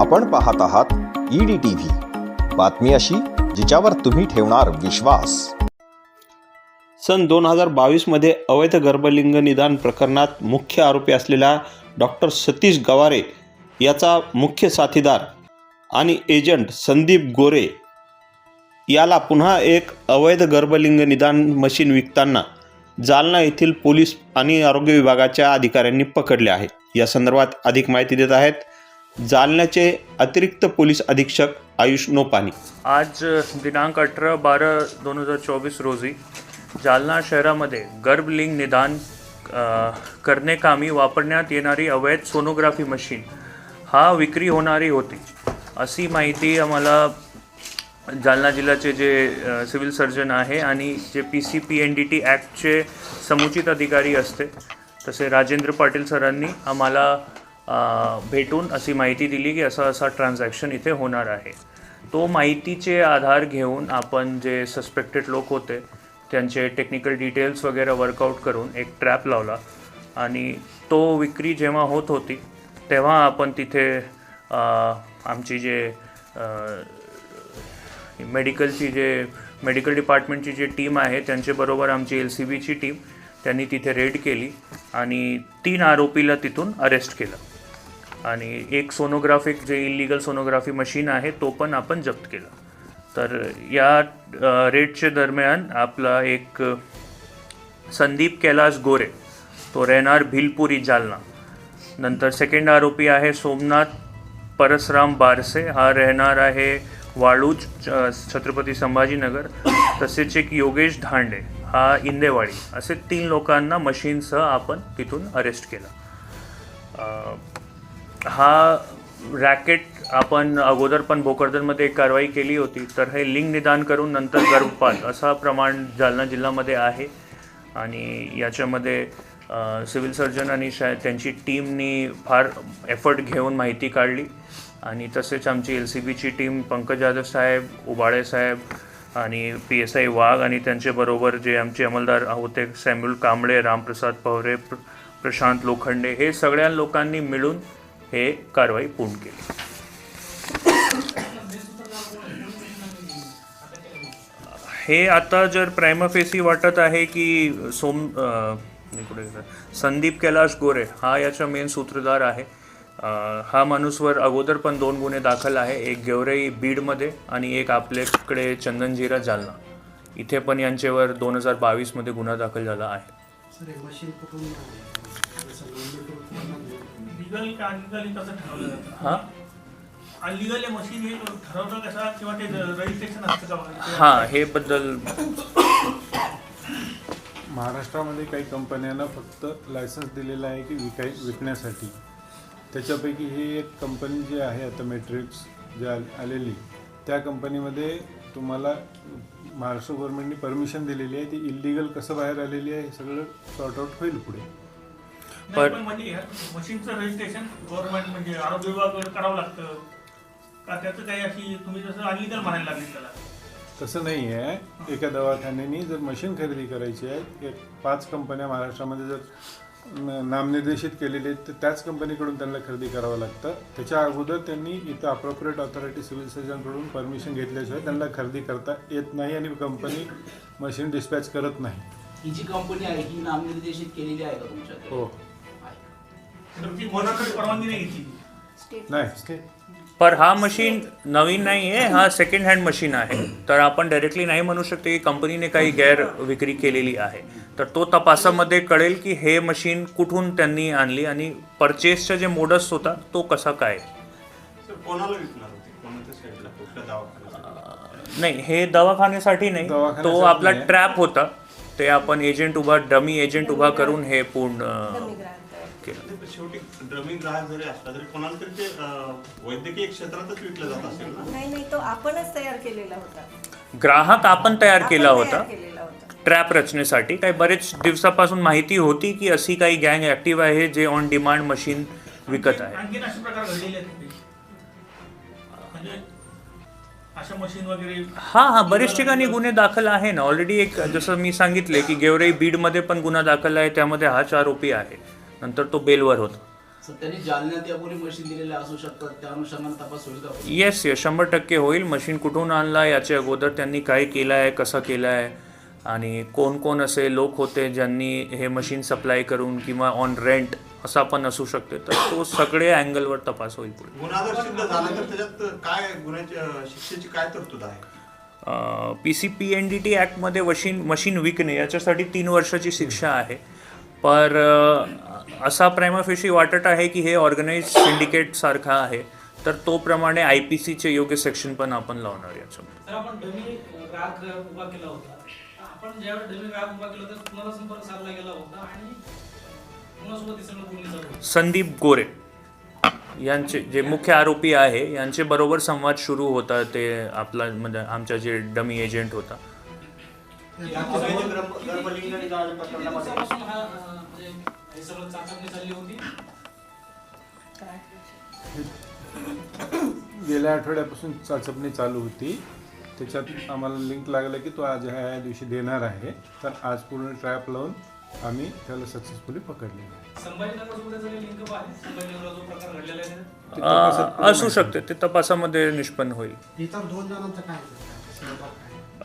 आपण पाहत आहात ईडी टी व्ही बातमी अशी जिच्यावर तुम्ही ठेवणार विश्वास. सन दोन हजार बावीसमध्ये अवैध गर्भलिंग निदान प्रकरणात मुख्य आरोपी असलेला डॉक्टर सतीश गवारे याचा मुख्य साथीदार आणि एजंट संदीप गोरे याला पुन्हा एक अवैध गर्भलिंग निदान मशीन विकताना जालना येथील पोलीस आणि आरोग्य विभागाच्या अधिकाऱ्यांनी पकडले आहे. या संदर्भात अधिक माहिती देत आहेत जालन्याचे अतिरिक्त पोलीस अधीक्षक आयुष नोपानी. आज दिनांक अठरा बारा दोन हजार चोवीस रोजी जालना शहरामध्ये गर्भलिंग निदान करणे कामी वापरण्यात येणारी अवैध सोनोग्राफी मशीन हा विक्री होणारी होती. अशी माहिती आम्हाला जालना जिल्ह्याचे जे सिव्हिल सर्जन आहे आणि जे P C P N D T ॲक्टचे समुचित अधिकारी असते तसे राजेंद्र पाटील सरांनी आम्हाला भेटून अशी माहिती दिली की असं असा ट्रान्झॅक्शन इथे होणार आहे. तो माहितीचे आधार घेऊन आपण जे सस्पेक्टेड लोक होते त्यांचे टेक्निकल डिटेल्स वगैरे वर्कआउट करून एक ट्रॅप लावला आणि तो विक्री जेव्हा होत होती तेव्हा आपण तिथे आमची जे मेडिकलची जे मेडिकल डिपार्टमेंटची जी टीम आहे त्यांच्याबरोबर आमची एल सी बीची टीम त्यांनी तिथे रेड केली आणि तीन आरोपीला तिथून अरेस्ट केलं. आणि एक सोनोग्राफिक जे इलिगल सोनोग्राफी मशीन आहे तो पण आपण जप्त केला. तर या अ, रेडच्या दरम्यान आपला एक संदीप कैलास गोरे तो रेनार भिलपुरी जालना. नंतर सेकंड आरोपी आहे सोमनाथ परसराम बारसे हा राहणार आहे वाळूज छत्रपती संभाजीनगर तसेच एक योगेश धांडे हा इंदेवाडी असे तीन लोकांना मशीनसह आपण तिथून अरेस्ट केला. हा रॅकेट आपण अगोदर पण भोकरदनमध्ये एक कारवाई केली होती तर हे लिंग निदान करून नंतर गर्भपात असा प्रमाण जालना जिल्ह्यामध्ये आहे. आणि याच्यामध्ये सिव्हिल सर्जन आणि शा त्यांची टीमनी फार एफर्ट घेऊन माहिती काढली. आणि तसेच आमची एल सी बीची टीम पंकज जाधव साहेब उबाळे साहेब आणि पी एस आय वाघ आणि त्यांच्याबरोबर जे आमचे अंमलदार होते सॅम्युल कांबळे रामप्रसाद पवरे प्र प्रशांत लोखंडे हे सगळ्या लोकांनी मिळून हे कारवाई पूर्ण केली. हे आता जर प्रायमाफेसी वाटत आहे की सोम कुठे संदीप कैलाश गोरे हा याचा मेन सूत्रधार आहे. हा माणूसवर अगोदर पण दोन गुन्हे दाखल आहे. एक गेवराई बीडमध्ये आणि एक आपल्याकडे चंदनजिरा जालना. इथे पण यांच्यावर दोन हजार बावीसमध्ये गुन्हा दाखल झाला आहे. लिगल का अनलिगली कसं ठरवलं जातं. हां? अनलिगल मशीन हे ठरवलं कसं किंवा ते रजिस्ट्रेशन असतं का बघा? हां हे बद्दल महाराष्ट्रामध्ये काही कंपन्यांना फक्त लायसन्स दिलेलं आहे की विकाय विकण्यासाठी. त्याच्यापैकी ही एक कंपनी जी आहे आता मॅट्रिक्स जी आल- आलेली त्या कंपनीमध्ये तुम्हाला महाराष्ट्र गव्हर्नमेंटने परमिशन दिलेली आहे. ती इलिगल कसं बाहेर आलेली आहे हे सगळं सॉर्ट आउट होईल पुढे. पण- म्हणजे मशीनचं रजिस्ट्रेशन गव्हर्नमेंट म्हणजे आरोग्य विभागाकडे करावं लागतं. का त्याचं काही अशी तुम्ही जसं अनलिगल म्हणायला लागले त्याला. तसं नाही आहे. एका दवाखान्याने जर मशीन खरेदी करायची आहे एक पाच कंपन्या महाराष्ट्रामध्ये जर न- नामनिर्देशित केलेले आहेत तर त्याच कंपनीकडून त्यांना खरेदी करावं लागतं. त्याच्या अगोदर त्यांनी इथं अप्रोप्रिएट ऑथॉरिटी सिव्हिल सर्जनकडून परमिशन घेतल्याशिवाय त्यांना खरेदी करता येत नाही आणि कंपनी मशीन डिस्पॅच करत नाही. ही जी कंपनी आहे ही नामनिर्देशित केलेली आहे का तुमच्याकडे? हो. कोणाकडे परवानगी नाही घेतली. नाही. पर हा मशीन नवीन नाही आहे हा सेकंड हँड मशीन आहे. तर आपण डायरेक्टली नाही म्हणू शकतो की कंपनीने काही गैर विक्री केलेली आहे. तर तो तपासामध्ये कळेल की हे मशीन कुठून त्यांनी आणली आणि परचेसचा जे मोडस होता तो कसा काय? सर कोणाला विकणार होते? कोणाच्या साईडला? कुठल्या दवाखान्यासाठी? नाही हे दवाखान्यासाठी नाही. दवाखान्यासाठी तो आपला नाही. ट्रॅप होता. ते आपण एजंट उभा डमी एजंट उभा करून हे पूर्ण अं, केलं. शेवटी ड्रमिंग ग्राहक जरी असला तरी कोणाला तरी ते अं, वैद्यकीय क्षेत्रातच विकलं जात असेल ना? नाही नाही तो आपणच तयार केलेला होता. ग्राहक आपण तयार केला होता. तयार केलेला होता. ट्रॅप रचनेसाठी. काही बरेच दिवसापासून माहिती होती की अशी काही गँग ॲक्टिव्ह आहे जे ऑन डिमांड मशीन विकत आहे. आणखीन असे प्रकार घडलेले आहेत तिथे. म्हणजे अशा मशीन वगैरे हा हा बरेच ठिकाणी गुन्हे दाखल आहे ना. ऑलरेडी एक जसं मी सांगितले की गेवराई बीडमध्ये पण गुन्हा दाखल आहे त्यामध्ये हाच आरोपी आहे. नंतर तो बेलवर होता. सर त्यांनी जालन्यात यापूर्वी मशीन दिलेल्या असू शकतात त्या अनुषंगाने तपास होईल का येस येस शंभर टक्के होईल. मशीन कुठून आणला याच्या अगोदर त्यांनी काय केलं आहे कसं केलं आहे आणि कोण कोण असे लोक होते ज्यांनी हे मशीन सप्लाय करून किंवा ऑन रेंट असं पण असू शकते. तर तो सगळे अँगलवर तपास होईल पुढे. गुन्हा जर सिद्ध झाला तर त्याच्यात काय गुन्ह्याची अं, शिक्षेची काय तरतूद आहे? P C P N D T ॲक्टमध्ये machine machine विकणे याच्यासाठी तीन वर्षाची शिक्षा आहे. पर असा प्रेमाफेशी वाटत आहे की हे ऑर्गनाइज सिंडिकेट सारखा आहे. तर तो प्रमाणे आय पी सीचे योग्य सेक्शन पण आपण लावणार याच्यामध्ये? संदीप गोरे यांचे जे मुख्य आरोपी आहे यांचे बरोबर संवाद सुरू होता ते आपला म्हणजे आमचा जे डमी एजंट होता. गेल्या आठवड्यापासून चाचपणी चालू होती. त्याच्यात आम्हाला लिंक लागलं की तो आज ह्या या दिवशी देणार आहे. तर आज पूर्ण ट्रॅप लावून आम्ही त्याला सक्सेसफुली पकडले असू शकते. ते तपासामध्ये निष्पन्न होईल. इतर दोन जणांचं काय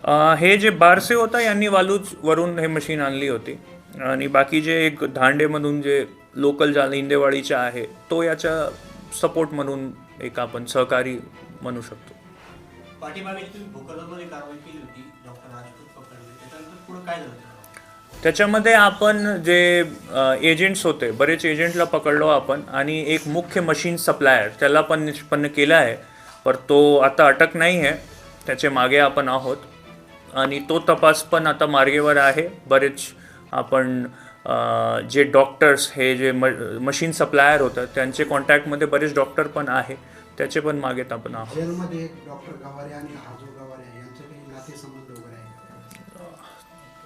अ, हे जे बारसे होता यांनी वालूच वरून हे मशीन आणली होती. आणि बाकी जे एक धांडेमधून जे लोकल जा इंदेवाडीचे आहे तो याच्या सपोर्ट म्हणून एक आपण सहकारी म्हणू शकतो. पाठीमागे तुम्ही भूकर्मामध्ये कारवाई केली होती डॉक्टर राजपूत पकडले. त्याच्यानंतर पुढे काय झालं त्याच्यामध्ये आपण जे एजंट्स होते बरेच एजंटला पकडलो आपण. आणि एक मुख्य मशीन सप्लायर त्याला पण निष्पन्न केला आहे. पर तो आता अटक नाही आहे. त्याचे मागे आपण आहोत. आणि तो तपास पण आता मार्गेवर आहे. बरेच आपण जे डॉक्टर्स हे जे म मशीन सप्लायर होतं त्यांचे कॉन्टॅक्टमध्ये बरेच डॉक्टर पण आहे. त्याचे पण मागेत आपण आहोत. जेलमध्ये डॉक्टर गवारे आणि हाजो गवारे यांचे काही नातेसंबंध वगैरे आहे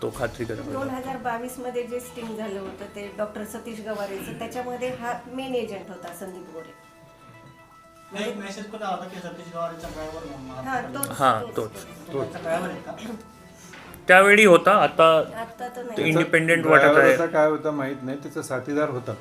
तो खात्री करा. दोन हजार बावीसमध्ये जे स्टिंग झालं होतं ते डॉक्टर सतीश गवारेचं त्याच्यामध्ये हा मेन एजंट होता संदीप गोरे. एक मेसेज पण आला की सतीश गवारेचा ड्रायव्हर हा तोच हा, तोच. तोच. ड्रायव्हर आहे का? त्यावेळी होता आता आता तर तो नाही इंडिपेंडेंट वाटत आहे. काय होता माहीत नाही त्याचा साथीदार होता.